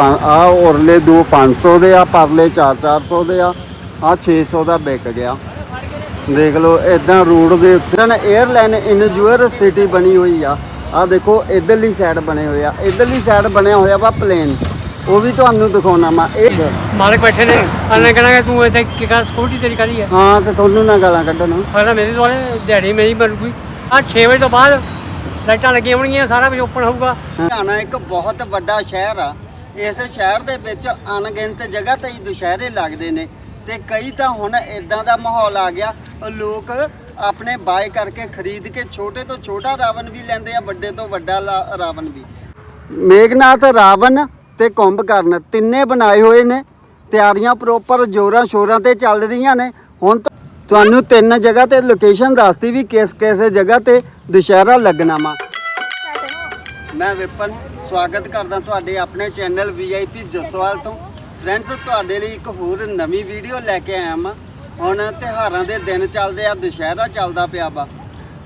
ਆ ਔਰਲੇ ਦੋ 500 ਦੇ ਆ ਪਰਲੇ 4-400 ਦੇ ਆ ਆ 600 ਦਾ ਵਿਕ ਗਿਆ। ਦੇਖ ਲਓ ਇਦਾਂ ਰੋਡ ਦੇ ਉੱਤੇ। ਨਾ 에ਅਰਲਾਈਨ ਇਨਜੂਅਰ ਸਿਟੀ ਬਣੀ ਹੋਈ ਆ। ਆ ਦੇਖੋ ਇਧਰਲੀ ਸਾਈਡ ਬਣੇ ਹੋਏ ਆ। ਇਧਰਲੀ ਸਾਈਡ ਬਣਿਆ ਹੋਇਆ ਵਾ ਪਲੇਨ ਉਹ ਵੀ ਤੁਹਾਨੂੰ ਦਿਖਾਉਣਾ ਮੈਂ। ਇਹ ਮਾਲਕ ਬੈਠੇ ਨੇ। ਅਨੇ ਕਹਿਣਾ ਕਿ ਤੂੰ ਇੱਥੇ ਕੀ ਕਰ ਸਕੂਟੀ ਤੇਰੀ ਕਰੀ ਹੈ ਹਾਂ ਤੇ ਤੁਹਾਨੂੰ ਨਾ ਗਾਲਾਂ ਕੱਢਣ। ਫਾਇਦਾ ਮੇਰੇ ਦੁਆਲੇ ਦਿਹਾੜੀ ਮੇਰੀ ਮਰ ਗਈ ਆ 6 ਵਜੇ ਤੋਂ ਬਾਅਦ ਲਾਈਟਾਂ ਲੱਗੀਆਂ ਹੋਣਗੀਆਂ ਸਾਰਾ ਕੁਝ ਓਪਨ ਹੋਊਗਾ। ਹਰਿਆਣਾ ਇੱਕ ਬਹੁਤ ਵੱਡਾ ਸ਼ਹਿਰ ਆ। ਇਸ ਸ਼ਹਿਰ ਦੇ ਵਿੱਚ ਅਣਗਿਣਤ ਜਗ੍ਹਾ ਤੇ ਹੀ ਦੁਸ਼ਹਿਰੇ ਲੱਗਦੇ ਨੇ ਤੇ ਕਈ ਤਾਂ ਹੁਣ ਇਦਾਂ ਦਾ ਮਾਹੌਲ ਆ ਗਿਆ। ਲੋਕ ਆਪਣੇ ਬਾਏ ਕਰਕੇ ਖਰੀਦ ਕੇ ਛੋਟੇ ਤੋਂ ਛੋਟਾ ਰਾਵਣ ਵੀ ਲੈਂਦੇ ਆ ਵੱਡੇ ਤੋਂ ਵੱਡਾ ਰਾਵਣ ਵੀ। ਮੇਘਨਾਥ ਰਾਵਣ ਤੇ ਕੁੰਭਕਰਨ ਤਿੰਨੇ ਬਣਾਏ ਹੋਏ ਨੇ। ਤਿਆਰੀਆਂ ਪ੍ਰੋਪਰ ਜੋਰਾਂ ਸ਼ੋਰਾਂ ਤੇ ਚੱਲ ਰਹੀਆਂ ਨੇ। ਹੁਣ ਤੁਹਾਨੂੰ ਤਿੰਨ ਜਗ੍ਹਾ ਤੇ ਲੋਕੇਸ਼ਨ ਦੱਸਤੀ ਵੀ ਕਿਸ ਕਿਸ ਜਗ੍ਹਾ ਤੇ ਦੁਸ਼ਹਿਰਾ ਲੱਗਣਾ ਵਾ। ਮੈਂ ਵਿਪਨ ਸਵਾਗਤ ਕਰਦਾ ਤੁਹਾਡੇ ਆਪਣੇ ਚੈਨਲ ਵੀਆਈਪੀ ਜਸਵਾਲ ਤੋਂ। ਫਰੈਂਡਸ ਤੁਹਾਡੇ ਲਈ ਇੱਕ ਹੋਰ ਨਵੀਂ ਵੀਡੀਓ ਲੈ ਕੇ ਆਇਆ ਹਾਂ ਹੁਣ ਤਿਹਾਰਾਂ ਦੇ ਦਿਨ ਚੱਲਦੇ ਆ, ਦੁਸ਼ਹਿਰਾ ਚੱਲਦਾ ਪਿਆ ਵਾ।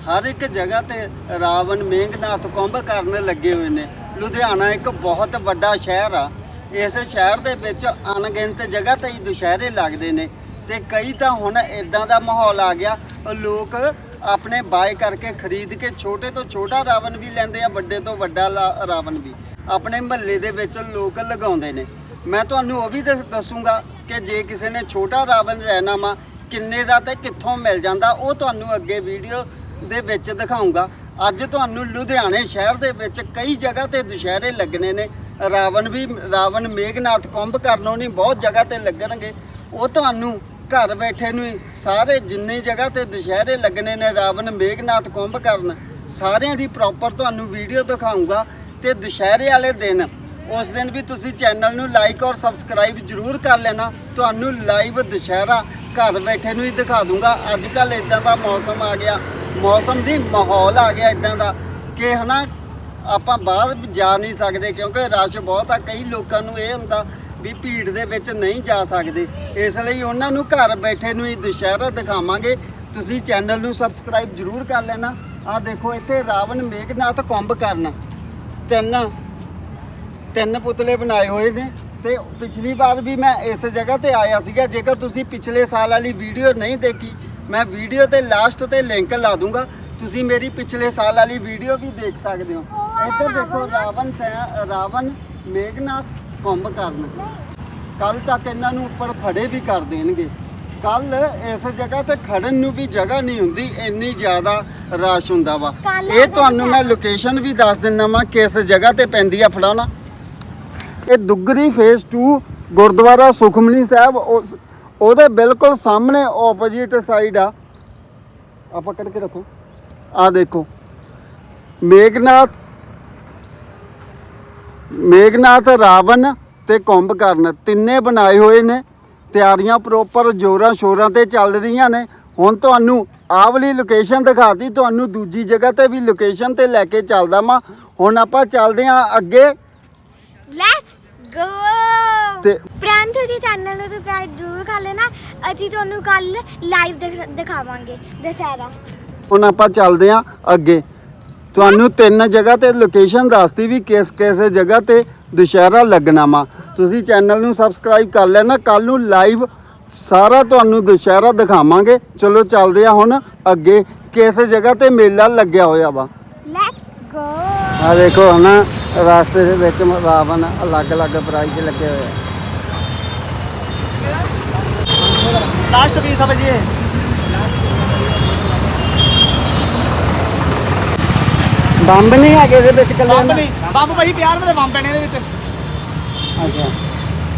ਹਰ ਇੱਕ ਜਗ੍ਹਾ ਤੇ ਰਾਵਣ, ਮੇਘਨਾਥ ਕੁੰਭ ਕਰਨ ਲੱਗੇ ਹੋਏ ਨੇ। ਲੁਧਿਆਣਾ ਇੱਕ ਬਹੁਤ ਵੱਡਾ ਸ਼ਹਿਰ ਆ। ਇਸ ਸ਼ਹਿਰ ਦੇ ਵਿੱਚ ਅਣਗਿਣਤ ਜਗ੍ਹਾ ਤੇ ਹੀ ਦੁਸ਼ਹਿਰੇ ਲੱਗਦੇ ਨੇ। ਤੇ ਕਈ ਤਾਂ ਹੁਣ ਇਦਾਂ ਦਾ ਮਾਹੌਲ ਆ ਗਿਆ। ਲੋਕ ਆਪਣੇ ਬਾਏ ਕਰਕੇ ਖਰੀਦ ਕੇ ਛੋਟੇ ਤੋਂ ਛੋਟਾ ਰਾਵਣ ਵੀ ਲੈਂਦੇ ਆ, ਵੱਡੇ ਤੋਂ ਵੱਡਾ ਰਾਵਣ ਵੀ। ਆਪਣੇ ਮਹੱਲੇ ਦੇ ਵਿੱਚ ਲੋਕ ਲਗਾਉਂਦੇ ਨੇ। ਮੈਂ ਤੁਹਾਨੂੰ ਉਹ ਵੀ ਦੱਸ- ਦੱਸੂਗਾ ਕਿ ਜੇ ਕਿਸੇ ਨੇ ਛੋਟਾ ਰਾਵਣ ਰਹਿਣਾ ਵਾ, ਕਿੰਨੇ ਦਾ ਤੇ ਕਿੱਥੋਂ ਮਿਲ ਜਾਂਦਾ, ਉਹ ਤੁਹਾਨੂੰ ਅੱਗੇ ਵੀਡੀਓ ਦੇ ਵਿੱਚ ਦਿਖਾਉਂਗਾ ਅੱਜ ਤੁਹਾਨੂੰ ਲੁਧਿਆਣੇ ਸ਼ਹਿਰ ਦੇ ਵਿੱਚ ਕਈ ਜਗ੍ਹਾ ਤੇ ਦੁਸ਼ਹਿਰੇ ਲੱਗਣੇ ਨੇ। ਰਾਵਣ ਵੀ, ਰਾਵਣ ਮੇਘਨਾਥ ਕੁੰਭ ਕਰਨੋਂ ਨਹੀਂ, ਬਹੁਤ ਜਗ੍ਹਾ ਤੇ ਲੱਗਣਗੇ। ਉਹ ਤੁਹਾਨੂੰ ਘਰ ਬੈਠੇ ਨੂੰ ਹੀ ਸਾਰੇ ਜਿੰਨੀ ਜਗ੍ਹਾ ਤੇ ਦੁਸ਼ਹਿਰੇ ਲੱਗਣੇ ਨੇ ਰਾਵਣ, ਮੇਘਨਾਥ, ਕੁੰਭਕਰਨ, ਸਾਰਿਆਂ ਦੀ ਪ੍ਰੋਪਰ ਤੁਹਾਨੂੰ ਵੀਡੀਓ ਦਿਖਾਉਂਗਾ ਤੇ ਦੁਸ਼ਹਿਰੇ ਵਾਲੇ ਦਿਨ, ਉਸ ਦਿਨ ਵੀ ਤੁਸੀਂ ਚੈਨਲ ਨੂੰ ਲਾਈਕ ਔਰ ਸਬਸਕ੍ਰਾਈਬ ਜਰੂਰ ਕਰ ਲੈਣਾ, ਤੁਹਾਨੂੰ ਲਾਈਵ ਦੁਸ਼ਹਿਰਾ ਘਰ ਬੈਠੇ ਨੂੰ ਹੀ ਦਿਖਾ ਦੂੰਗਾ। ਅੱਜ ਕੱਲ ਇਦਾਂ ਦਾ ਮੌਸਮ ਆ ਗਿਆ, ਮੌਸਮ ਦੀ ਮਾਹੌਲ ਆ ਗਿਆ ਇਦਾਂ ਦਾ ਕਿ ਹਨਾ, ਆਪਾਂ ਬਾਹਰ ਜਾ ਨਹੀਂ ਸਕਦੇ ਕਿਉਂਕਿ ਰਸ਼ ਬਹੁਤ ਆ, ਕਈ ਲੋਕਾਂ ਨੂੰ ਇਹ ਹੁੰਦਾ ਵੀ ਭੀੜ ਦੇ ਵਿੱਚ ਨਹੀਂ ਜਾ ਸਕਦੇ। ਇਸ ਲਈ ਉਹਨਾਂ ਨੂੰ ਘਰ ਬੈਠੇ ਨੂੰ ਹੀ ਦੁਸ਼ਹਿਰਾ ਦਿਖਾਵਾਂਗੇ। ਤੁਸੀਂ ਚੈਨਲ ਨੂੰ ਸਬਸਕ੍ਰਾਈਬ ਜਰੂਰ ਕਰ ਲੈਣਾ। ਆਹ ਦੇਖੋ, ਇੱਥੇ ਰਾਵਣ ਮੇਘਨਾਥ ਕੁੰਭ ਕਰਨ। ਤਿੰਨ ਤਿੰਨ ਪੁਤਲੇ ਬਣਾਏ ਹੋਏ ਨੇ। ਤੇ ਪਿਛਲੀ ਵਾਰ ਵੀ ਮੈਂ ਇਸ ਜਗ੍ਹਾ ਤੇ ਆਇਆ ਸੀਗਾ। ਜੇਕਰ ਤੁਸੀਂ ਪਿਛਲੇ ਸਾਲ ਵਾਲੀ ਵੀਡੀਓ ਨਹੀਂ ਦੇਖੀ, ਮੈਂ ਵੀਡੀਓ ਤੇ ਲਾਸਟ ਤੇ ਲਿੰਕ ਲਾ ਦੂੰਗਾ। ਤੁਸੀਂ ਮੇਰੀ ਪਿਛਲੇ ਸਾਲ ਵਾਲੀ ਵੀਡੀਓ ਵੀ ਦੇਖ ਸਕਦੇ ਹੋ। ਇੱਧਰ ਦੇਖੋ, ਰਾਵਣ ਸੈ, ਰਾਵਣ ਮੇਘਨਾਥ ਕੁੰਭ ਕਰਨ। ਕੱਲ ਤੱਕ ਇਹਨਾਂ ਨੂੰ ਉੱਪਰ ਖੜੇ ਵੀ ਕਰ ਦੇਣਗੇ। ਕੱਲ ਇਸ ਜਗ੍ਹਾ ਤੇ ਖੜਨ ਨੂੰ ਵੀ ਜਗ੍ਹਾ ਨਹੀਂ ਹੁੰਦੀ ਇੰਨੀ ਜ਼ਿਆਦਾ ਰਸ਼ ਹੁੰਦਾ ਵਾ। ਇਹ ਤੁਹਾਨੂੰ ਮੈਂ ਲੋਕੇਸ਼ਨ ਵੀ ਦੱਸ ਦਿੰਦਾ ਵਾਂ ਕਿਸ ਜਗ੍ਹਾ ਤੇ ਪੈਂਦੀ ਆ ਫੜਾਣਾ ਇਹ ਦੁੱਗਰੀ ਫੇਸ 2 ਗੁਰਦੁਆਰਾ ਸੁਖਮਨੀ ਸਾਹਿਬ ਉਸ- ਉਹਦੇ ਬਿਲਕੁਲ ਸਾਹਮਣੇ ਆਪੋਜੀਟ ਸਾਈਡ ਆ। ਆ ਪਕੜ ਕੇ ਰੱਖੋ। ਆ ਦੇਖੋ। ਮੇਘਨਾਥ ਮੇਘਨਾਥ ਰਾਵਣ ਤੇ ਕੁੰਭਕਰਨ ਤਿੰਨੇ ਬਣਾਏ ਹੋਏ ਨੇ। ਤਿਆਰੀਆਂ ਪ੍ਰੋਪਰ ਜੋਰਾਂ ਸ਼ੋਰਾਂ ਤੇ ਚੱਲ ਰਹੀਆਂ ਨੇ। ਹੁਣ ਤੁਹਾਨੂੰ ਆਹ ਵਾਲੀ ਲੋਕੇਸ਼ਨ ਦਿਖਾਤੀ। ਤੁਹਾਨੂੰ ਦੂਜੀ ਜਗ੍ਹਾ ਤੇ ਵੀ ਲੋਕੇਸ਼ਨ ਤੇ ਲੈ ਕੇ ਚੱਲਦਾ ਵਾਂ। ਹੁਣ ਆਪਾਂ ਚੱਲਦੇ ਹਾਂ ਅੱਗੇ। ਲੈਟਸ ਗੋ ਤੇ ਪ੍ਰਾਂਤ ਜੀ ਚੈਨਲ ਨੂੰ ਸਬਸਕ੍ਰਾਈਬ ਜ਼ਰੂਰ ਕਰ ਲੈਣਾ। ਅਸੀਂ ਤੁਹਾਨੂੰ ਕੱਲ ਲਾਈਵ ਦਿਖਾਵਾਂਗੇ। ਦੁਸਹਿਰਾ। ਹੁਣ ਆਪਾਂ ਚੱਲਦੇ ਹਾਂ ਅੱਗੇ। ਤੁਹਾਨੂੰ ਤਿੰਨ ਜਗ੍ਹਾ ਤੇ ਲੋਕੇਸ਼ਨ ਦੱਸਦੀ ਵੀ ਕਿਸ ਕਿਸ ਜਗ੍ਹਾ ਤੇ ਦੁਸ਼ਹਿਰਾ ਲੱਗਣਾ ਵਾ। ਤੁਸੀਂ ਚੈਨਲ ਨੂੰ ਸਬਸਕ੍ਰਾਈਬ ਕਰ ਲੈਣਾ ਕੱਲ ਨੂੰ ਲਾਈਵ ਸਾਰਾ ਤੁਹਾਨੂੰ ਦੁਸ਼ਹਿਰਾ ਦਿਖਾਵਾਂਗੇ। ਚਲੋ ਚੱਲਦੇ ਆ ਹੁਣ ਅੱਗੇ ਕਿਸ ਜਗ੍ਹਾ ਤੇ ਮੇਲਾ ਲੱਗਿਆ ਹੋਇਆ ਵਾ। ਲੈਟਸ ਗੋ ਆ ਦੇਖੋ ਹਨਾ ਰਾਸਤੇ ਦੇ ਵਿੱਚ ਰਾਵਣ ਅਲੱਗ-ਅਲੱਗ ਪ੍ਰਾਈਜ਼ ਲੱਗੇ ਹੋਏ ਆ। ਲਾਸਟ ਪੀਸ ਆ ਬਜੀ ਬੰਬ ਨਹੀਂ ਹੈਗੇ ਇਹਦੇ ਵਿੱਚ ਬੰਬ ਕੱਲੇ ਨਹੀਂ। ਬੰਬ ਭਾਈ ਪਿਆਰ ਨਾਲ ਬੰਬ ਪੈਣੇ ਇਹਦੇ ਵਿੱਚ। ਅੱਛਾ।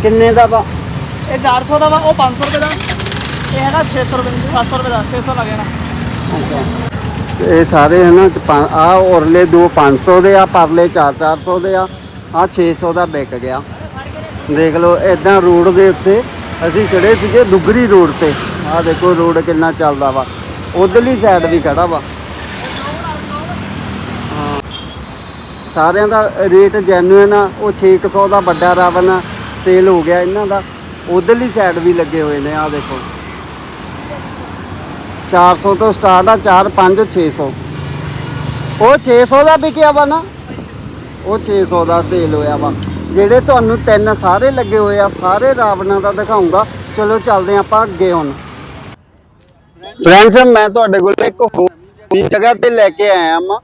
ਕਿੰਨੇ ਦਾ ਵਾ? ਇਹ 400 ਦਾ ਵਾ ਉਹ 500 ਰੁਪਏ ਦਾ। ਇਹ ਹੈਗਾ 600 ਰੁਪਏ ਦਾ 700 ਰੁਪਏ ਦਾ 600 ਲੱਗੇ ਨਾ ਅੱਛਾ। ਤੇ ਇਹ ਸਾਰੇ ਹਨ ਆ ਔਰਲੇ ਦੋ 500 ਦੇ ਆ ਪਰਲੇ 4-400 ਦੇ ਆ ਆ 600 ਦਾ ਵਿਕ ਗਿਆ। ਦੇਖ ਲਓ ਇਦਾਂ ਰੋਡ ਦੇ ਉੱਤੇ ਅਸੀਂ ਖੜੇ ਸੀਗੇ ਦੁੱਗਰੀ ਰੋਡ ਤੇ। ਆ ਦੇਖੋ ਰੋਡ ਕਿੰਨਾ ਚੱਲਦਾ ਵਾ। ਉਧਰਲੀ ਸਾਈਡ ਵੀ ਖੜਾ ਵਾ। ਸਾਰਿਆਂ ਦਾ ਰੇਟ ਜੈਨੂਇਨ ਆ, ਉਹ 600 ਦਾ ਵੱਡਾ ਰਾਵਣ ਸੇਲ ਹੋ ਗਿਆ ਇਹਨਾਂ ਦਾ। ਉਧਰਲੀ ਸਾਈਡ ਵੀ ਲੱਗੇ ਹੋਏ ਨੇ ਆ ਦੇਖੋ। 400 ਤੋਂ ਸਟਾਰਟ ਆ 4 5 600 ਉਹ 600 ਦਾ ਵਿਕਿਆ ਵਾ ਨਾ। ਉਹ 600 ਦਾ ਸੇਲ ਹੋਇਆ ਵਾ। ਜਿਹੜੇ ਤੁਹਾਨੂੰ ਤਿੰਨ ਸਾਰੇ ਲੱਗੇ ਹੋਏ ਆ, ਸਾਰੇ ਰਾਵਣਾਂ ਦਾ ਦਿਖਾਉਂਗਾ। ਚਲੋ ਚੱਲਦੇ ਹਾਂ ਆਪਾਂ ਅੱਗੇ ਹੁਣ। ਫਰੈਂਡਸ ਮੈਂ ਤੁਹਾਡੇ ਕੋਲ ਇੱਕ ਹੋਰ ਜਗ੍ਹਾ ਤੇ ਲੈ ਕੇ ਆਇਆ ਹਾਂ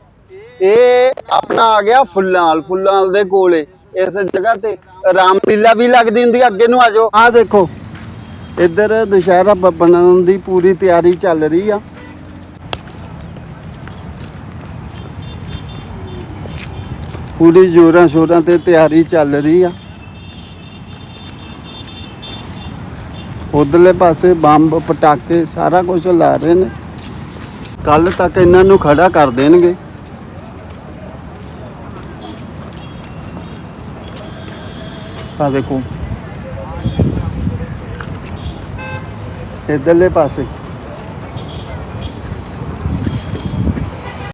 ਇਹ ਆਪਣਾ ਆ ਗਿਆ ਫੁੱਲਾਂ ਫੁੱਲਾਂ ਦੇ ਕੋਲੇ ਇਸ ਜਗ੍ਹਾ ਤੇ ਰਾਮਲੀਲਾ ਵੀ ਲੱਗਦੀ ਹੁੰਦੀ ਆ, ਅੱਗੇ ਨੂੰ ਆ ਜਾਓ। ਆ ਦੇਖੋ ਇੱਧਰ ਦੁਸ਼ਹਿਰਾ ਬ- ਬਣਨ ਦੀ ਪੂਰੀ ਤਿਆਰੀ ਚੱਲ ਰਹੀ ਆ। ਪੂਰੀ ਜੋਰਾਂ ਸ਼ੋਰਾਂ ਤੇ ਤਿਆਰੀ ਚੱਲ ਰਹੀ ਆ। ਉਧਰਲੇ ਪਾਸੇ ਬੰਬ ਪਟਾਕੇ ਸਾਰਾ ਕੁਝ ਲਾ ਰਹੇ ਨੇ। ਕੱਲ ਤੱਕ ਇਹਨਾਂ ਨੂੰ ਖੜਾ ਕਰ ਦੇਣਗੇ। ਆ ਦੇਖੋ। ਇਧਰਲੇ ਪਾਸੇ।